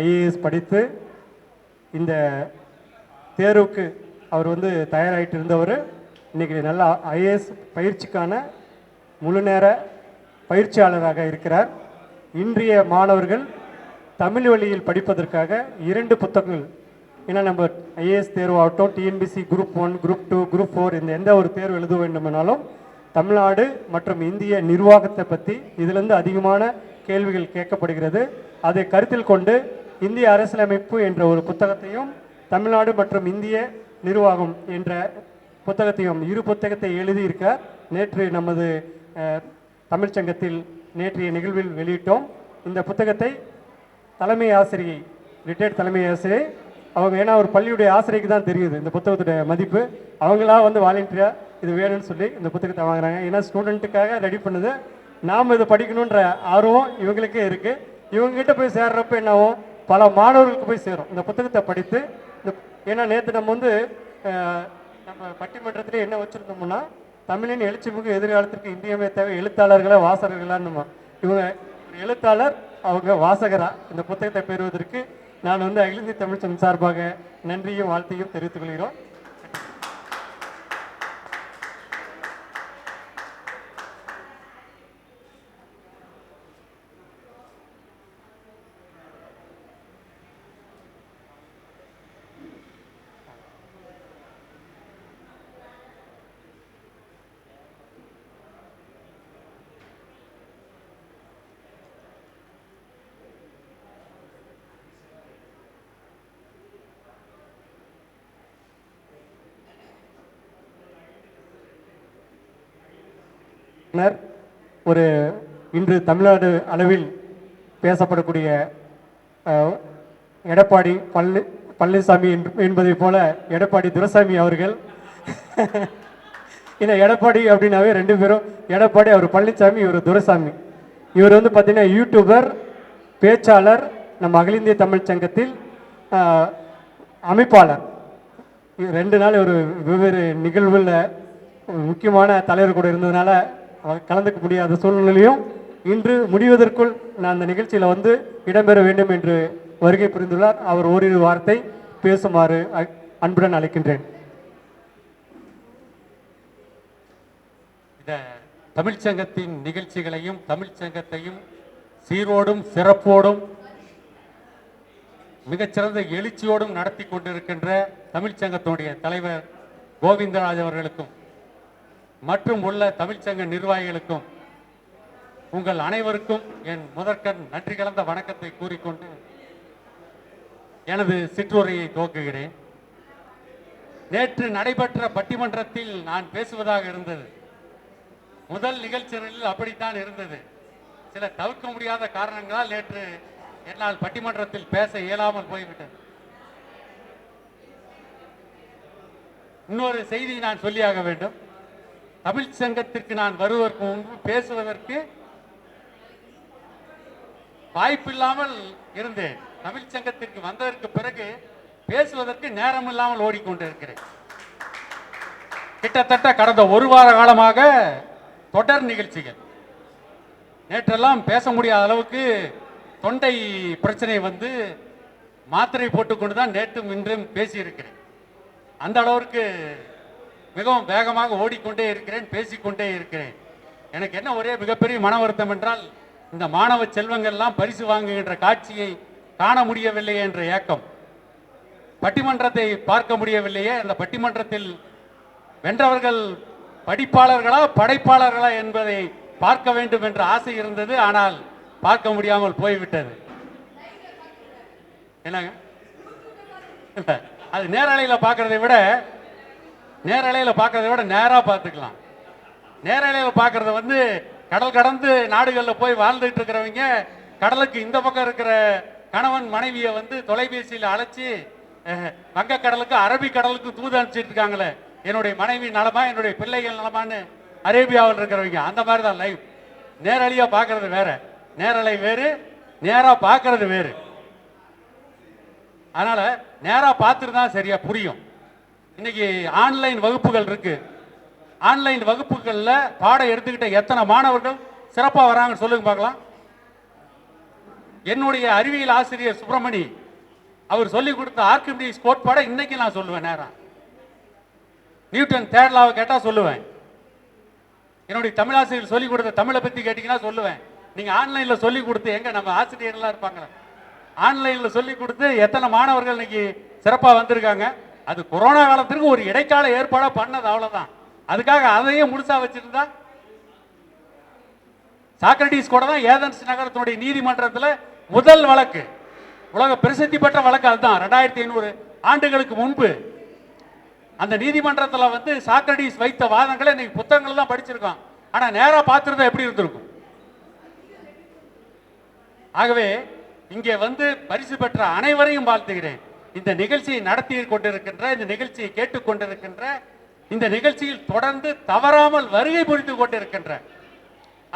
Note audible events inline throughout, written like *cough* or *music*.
IAS படித்து இந்த தேர்வுக்கு அவர் வந்து தயாராகிட்டு இருந்தவர். இன்றைக்கி நல்ல ஐஏஎஸ் பயிற்சிக்கான முழு நேர பயிற்சியாளராக இருக்கிறார். இன்றைய மாணவர்கள் தமிழ் வழியில் படிப்பதற்காக இரண்டு புத்தகங்கள். ஏன்னா நம்ம IAS தேர்வாகட்டும் TNPSC group one group two group four இந்த எந்த ஒரு தேர்வு எழுத வேண்டுமானாலும் தமிழ்நாடு மற்றும் இந்திய நிர்வாகத்தை பற்றி இதிலிருந்து அதிகமான கேள்விகள் கேட்கப்படுகிறது. அதை கருத்தில் கொண்டு இந்திய அரசியலமைப்பு என்ற ஒரு புத்தகத்தையும் தமிழ்நாடு மற்றும் இந்திய நிர்வாகம் என்ற புத்தகத்தையும் இரு புத்தகத்தை எழுதியிருக்க நேற்று நமது தமிழ்ச்சங்கத்தில் நேற்றைய நிகழ்வில் வெளியிட்டோம். இந்த புத்தகத்தை தலைமை ஆசிரியை ரிட்டையர்ட் தலைமை ஆசிரியை அவங்க ஏன்னா ஒரு பள்ளியுடைய ஆசிரியைக்கு தான் தெரியுது இந்த புத்தகத்துடைய மதிப்பு. அவங்களா வந்து வாலண்டியராக இது வேணும்னு சொல்லி இந்த புத்தகத்தை வாங்குறாங்க. ஏன்னா ஸ்டூடெண்ட்டுக்காக ரெடி பண்ணுது. நாம் இதை படிக்கணுன்ற ஆர்வம் இவங்களுக்கே இருக்குது இவங்ககிட்ட போய் சேர்றப்ப என்னாகும் பல மாணவர்களுக்கு போய் சேரும். இந்த புத்தகத்தை படித்து இந்த ஏன்னா நேற்று நம்ம வந்து நம்ம பட்டிமன்றத்திலே என்ன வச்சுருந்தோம்னா தமிழின் எழுச்சிமிகு எதிர்காலத்திற்கு இந்தியமே தேவை எழுத்தாளர்களா வாசகர்களான்னு இவங்க ஒரு எழுத்தாளர் அவங்க வாசகரா. இந்த புத்தகத்தை பெறுவதற்கு நான் வந்து அகில இந்திய சார்பாக நன்றியும் வாழ்த்தையும் தெரிவித்துக் கொள்கிறோம். ஒரு இன்று தமிழ்நாடு அளவில் பேசப்படக்கூடிய எடப்பாடி பழனி பழனிசாமி என்று- என்பதைப் போல எடப்பாடி துரசாமி அவர்கள். *laughs* இல்லை எடப்பாடி அப்படின்னாவே ரெண்டு பேரும் எடப்பாடி அவர் பழனிசாமி இவர் துரசாமி. இவர் வந்து பார்த்தீங்கன்னா யூடியூபர் பேச்சாளர் நம்ம அகில இந்திய தமிழ் சங்கத்தில் அமைப்பாளர். ரெண்டு நாள் ஒரு வெவ்வேறு நிகழ்வில் முக்கியமான தலைவர் கூட இருந்ததுனால கலந்துக்க முடியாத சூழ்நிலையும் இன்று முடிவதற்குள் நான் அந்த நிகழ்ச்சியில் வந்து இடம்பெற வேண்டும் என்று வருகை புரிந்துள்ளார். அவர் ஓரிரு வார்த்தை பேசுமாறு அன்புடன் அழைக்கின்றேன். இந்த தமிழ்ச்சங்கத்தின் நிகழ்ச்சிகளையும் தமிழ்ச்சங்கத்தையும் சீரோடும் சிறப்போடும் மிகச்சிறந்த எழுச்சியோடும் நடத்தி கொண்டிருக்கின்ற தமிழ்ச்சங்கத்தினுடைய தலைவர் கோவிந்தராஜ் அவர்களுக்கும் மற்றும் உள்ள தமிழ்ச்சங்க நிர்வாகிகளுக்கும் உங்கள் அனைவருக்கும் என் முதற்கண் நன்றி கலந்த வணக்கத்தை கூறிக்கொண்டு எனது சிற்றுரையை துவக்குகிறேன். நேற்று நடைபெற்ற பட்டிமன்றத்தில் நான் பேசுவதாக இருந்தது. முதல் நிகழ்ச்சிகளில் அப்படித்தான் இருந்தது. சில தவிர்க்க முடியாத காரணங்களால் நேற்று என்னால் பட்டிமன்றத்தில் பேச இயலாமல் போய்விட்டது. இன்னொரு செய்தி நான் சொல்லியாக வேண்டும். தமிழ் சங்கத்திற்கு நான் வருவதற்கு முன்பு பேசுவதற்கு வாய்ப்பில்லாமல் இருந்தேன். தமிழ் சங்கத்திற்கு வந்ததற்கு பிறகு பேசுவதற்கு நேரம் இல்லாமல் ஓடிக்கொண்டிருக்கிறேன். கிட்டத்தட்ட கடந்த ஒரு வார காலமாக தொடர் நிகழ்ச்சிகள். நேற்றெல்லாம் பேச முடியாத அளவுக்கு தொண்டை பிரச்சனை வந்து மாத்திரை போட்டுக்கொண்டு தான் நேற்றும் இன்றும் பேசியிருக்கிறேன். அந்த அளவிற்கு மிகவும் வேகமாக ஓடிக்கொண்டே இருக்கிறேன் பேசிக்கொண்டே இருக்கிறேன். எனக்கு என்ன ஒரே மிகப்பெரிய மன வருத்தம் என்றால் இந்த மாணவ செல்வங்கள்லாம் பரிசு வாங்குகின்ற காட்சியை காண முடியவில்லையே என்ற ஏக்கம். பட்டிமன்றத்தை பார்க்க முடியவில்லையே அந்த பட்டிமன்றத்தில் வென்றவர்கள் படிப்பாளர்களா படைப்பாளர்களா என்பதை பார்க்க வேண்டும் என்ற ஆசை இருந்தது ஆனால் பார்க்க முடியாமல் போய்விட்டது. என்னங்க? அது நேரலையில் பார்க்கறதை விட நேரலையில் பார்க்கறத விட நேராக பார்த்துக்கலாம். நேரலையில் பார்க்கறத வந்து கடல் கடந்து நாடுகளில் போய் வாழ்ந்துட்டு இருக்கிறவங்க கடலுக்கு இந்த பக்கம் இருக்கிற கணவன் மனைவியை வந்து தொலைபேசியில் அழைச்சி வங்கக்கடலுக்கு அரபிக் கடலுக்கு தூது அனுப்பிச்சிட்டு இருக்காங்களே. என்னுடைய மனைவி நலமா என்னுடைய பிள்ளைகள் நலமான்னு அரேபியாவில் இருக்கிறவங்க அந்த மாதிரி தான் லைவ் நேரலையாக பார்க்கறது வேற. நேரலை வேறு நேராக பார்க்கறது வேறு. அதனால நேராக பார்த்துட்டு தான் சரியா புரியும். இன்னைக்கு ஆன்லைன் வகுப்புகள் இருக்கு. ஆன்லைன் வகுப்புகளில் பாடம் எடுத்துக்கிட்ட எத்தனை மாணவர்கள் சிறப்பாக வராங்கன்னு சொல்லுங்க பார்க்கலாம். என்னுடைய அறிவியல் ஆசிரியர் சுப்பிரமணி அவர் சொல்லி கொடுத்த ஆர்கிமிடிஸ் கோட்பாடை இன்னைக்கு நான் சொல்லுவேன் நேரம் நியூட்டன் தேர்ட் கேட்டால் சொல்லுவேன். என்னுடைய தமிழ் ஆசிரியர் சொல்லி கொடுத்த தமிழை பற்றி கேட்டிங்கன்னா சொல்லுவேன். நீங்கள் ஆன்லைனில் சொல்லி கொடுத்து எங்கே நம்ம ஆசிரியர்லாம் இருப்பாங்க ஆன்லைனில் சொல்லி கொடுத்து எத்தனை மாணவர்கள் இன்னைக்கு சிறப்பாக வந்திருக்காங்க. அது கொரோனா காலத்திற்கு ஒரு இடைக்கால ஏற்பாடாக பண்ணது அவ்வளோதான் அதுக்காக அதையும் முழுசா வச்சிருந்தா சாக்ரட்டிஸ் கூட தான் ஏதன்ஸ் நகரத்தினுடைய நீதிமன்றத்தில் முதல் வழக்கு. உலக பிரசித்தி பெற்ற வழக்கு அதுதான். ரெண்டாயிரத்தி ஐநூறு ஆண்டுகளுக்கு முன்பு அந்த நீதிமன்றத்தில் வந்து சாக்ரட்டிஸ் வைத்த வாதங்களை இன்னைக்கு புத்தகங்கள் தான் படிச்சிருக்கோம் ஆனால் நேராக பார்த்துருந்தா எப்படி இருந்திருக்கும்? ஆகவே இங்கே வந்து பரிசு பெற்ற அனைவரையும் வாழ்த்துகிறேன். இந்த நிகழ்ச்சியை நடத்தி கொண்டிருக்கின்ற இந்த நிகழ்ச்சியை கேட்டுக்கொண்டிருக்கின்ற இந்த நிகழ்ச்சியில் தொடர்ந்து தவறாமல் வருகை புரிந்து கொண்டிருக்கின்ற.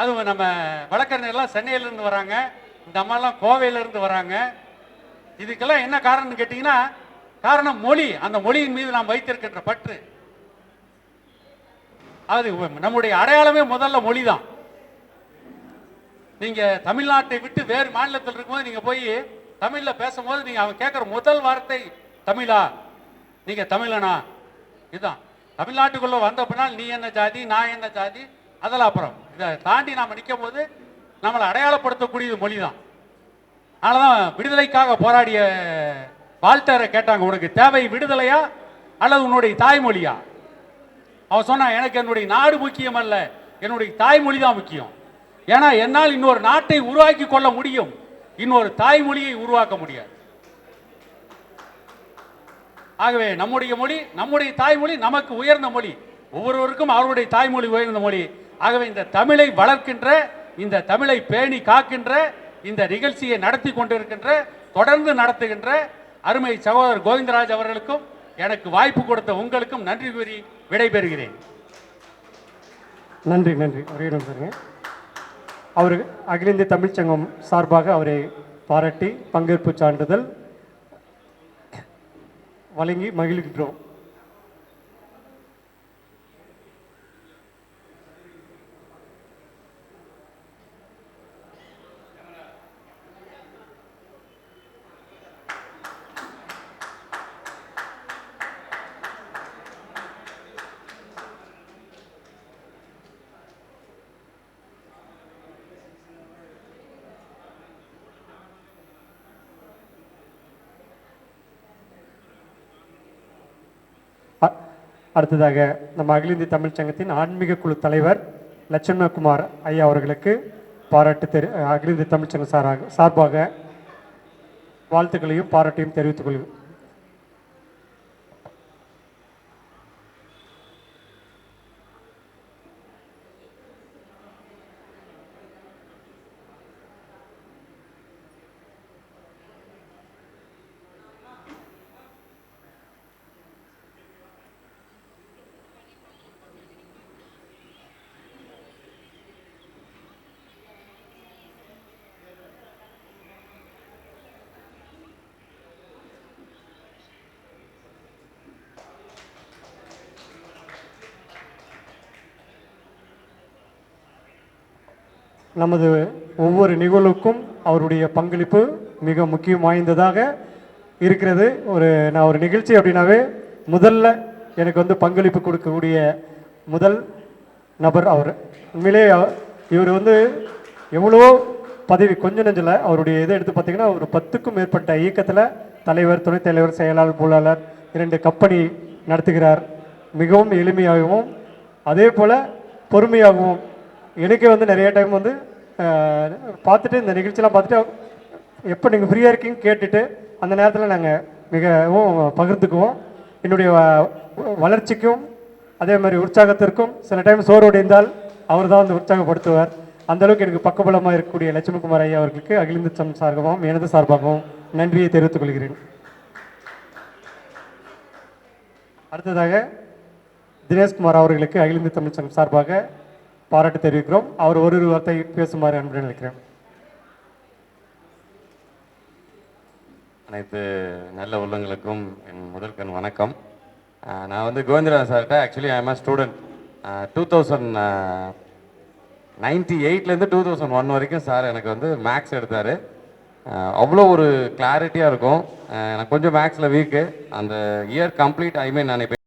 அதுவும் நம்ம வழக்கறிஞர்லாம் சென்னையிலேருந்து வராங்க. இந்த அம்மாலாம் கோவையிலேருந்து வராங்க. இதுக்கெல்லாம் என்ன காரணம்னு கேட்டீங்கன்னா காரணம் மொழி. அந்த மொழியின் மீது நாம் வைத்திருக்கின்ற பற்று. அது நம்முடைய அடையாளமே முதல்ல மொழி தான் நீங்க தமிழ்நாட்டை விட்டு வேறு மாநிலத்தில் இருக்கும்போது நீங்க போய் தமிழில் பேசும்போது நீங்கள் அவன் கேட்குற முதல் வார்த்தை தமிழா? நீங்கள் தமிழனா? இதுதான். தமிழ்நாட்டுக்குள்ளே வந்த பின்னால் நீ என்ன ஜாதி நான் என்ன ஜாதி? அதெல்லாம் அப்புறம். இதை தாண்டி நாம் நிற்கும் போது நம்மளை அடையாளப்படுத்தக்கூடியது மொழி தான் அதனாலதான் விடுதலைக்காக போராடிய வால்டரை கேட்டாங்க உனக்கு தேவை விடுதலையா அல்லது உன்னுடைய தாய்மொழியா? அவன் சொன்னான் எனக்கு என்னுடைய நாடு முக்கியம் அல்ல. என்னுடைய தாய்மொழி தான் முக்கியம். ஏன்னா என்னால் இன்னொரு நாட்டை உருவாக்கி கொள்ள முடியும். இன்னொரு தாய்மொழியை உருவாக்க முடியாது. ஆகவே நம்முடைய மொழி நம்முடைய தாய்மொழி நமக்கு உயர்ந்த மொழி. ஒவ்வொருவருக்கும் அவருடைய தாய்மொழி உயர்ந்த மொழி. ஆகவே இந்த தமிழை வளர்க்கின்ற இந்த தமிழை பேணி காக்கின்ற இந்த நிகழ்ச்சியை நடத்தி கொண்டிருக்கின்ற தொடர்ந்து நடத்துகின்ற அருமை சகோதரர் கோவிந்தராஜ் அவர்களுக்கும் எனக்கு வாய்ப்பு கொடுத்த உங்களுக்கும் நன்றி கூறி விடைபெறுகிறேன். நன்றி நன்றி. ஒரே நிமிஷங்க அவர் அகில இந்திய தமிழ்ச் சங்கம் சார்பாக அவரை பாராட்டி பங்கேற்பு சான்றிதழ் வழங்கி மகிழ்கின்றோம் அ- அடுத்ததாக நம்ம அகில இந்திய தமிழ்ச் சங்கத்தின் ஆன்மீக குழு தலைவர் லட்சுமணகுமார் ஐயா அவர்களுக்கு பாராட்டு தெரி அகில இந்திய தமிழ்ச் சங்கம் சாராக சார்பாக வாழ்த்துக்களையும் பாராட்டையும் தெரிவித்துக் கொள்கிறேன். நமது ஒவ்வொரு நிகழ்வுக்கும் அவருடைய பங்களிப்பு மிக முக்கியம் வாய்ந்ததாக இருக்கிறது. ஒரு நான் ஒரு நிகழ்ச்சி அப்படின்னாவே முதல்ல எனக்கு வந்து பங்களிப்பு கொடுக்கக்கூடிய முதல் நபர் அவர். உண்மையிலே இவர் வந்து எவ்வளவோ பதவி கொஞ்ச நெஞ்சில் அவருடைய இதை எடுத்து பார்த்தீங்கன்னா ஒரு பத்துக்கும் மேற்பட்ட இயக்கத்தில் தலைவர் துணைத் தலைவர் செயலாளர் பொருளாளர் இரண்டு கம்பெனி நடத்துகிறார். மிகவும் எளிமையாகவும் அதே போல் பொறுமையாகவும் எனக்கே வந்து நிறைய டைம் வந்து பார்த்துட்டு இந்த நிகழ்ச்சியெலாம் பார்த்துட்டு எப்போ நீங்கள் ஃப்ரீயாக இருக்கீங்க கேட்டுட்டு அந்த நேரத்தில் நாங்கள் மிகவும் பகிர்ந்துக்குவோம். என்னுடைய வளர்ச்சிக்கும் அதே மாதிரி உற்சாகத்திற்கும் சில டைம் சோர்வடைந்தால் அவர் தான் வந்து உற்சாகப்படுத்துவார். அந்த அளவுக்கு எனக்கு பக்கபலமாக இருக்கக்கூடிய லட்சுமிகுமார் ஐயா அவர்களுக்கு அகில சம் சார்பாகவும் எனது சார்பாகவும் நன்றியை தெரிவித்துக் கொள்கிறேன். அடுத்ததாக தினேஷ்குமார் அவர்களுக்கு அகில தமிழ் சங்கம் சார்பாக பாராட்டு தெரிவிக்கிறோம். அவர் ஒரு ஒரு வார்த்தை பேசுமாறு அன்புடன் நினைக்கிறேன். அனைத்து நல்ல உள்ளங்களுக்கும் என் முதல் கண் வணக்கம் நான் வந்து கோவிந்தராஜ் சார்கிட்ட actually I am student two thousand ninety எயிட்லேருந்து two thousand one வரைக்கும் சார் எனக்கு வந்து மேக்ஸ் எடுத்தார். அவ்வளோ ஒரு கிளாரிட்டியாக இருக்கும். எனக்கு கொஞ்சம் மேக்ஸில் வீக்கு அந்த இயர் கம்ப்ளீட் ஐ மீன் நான்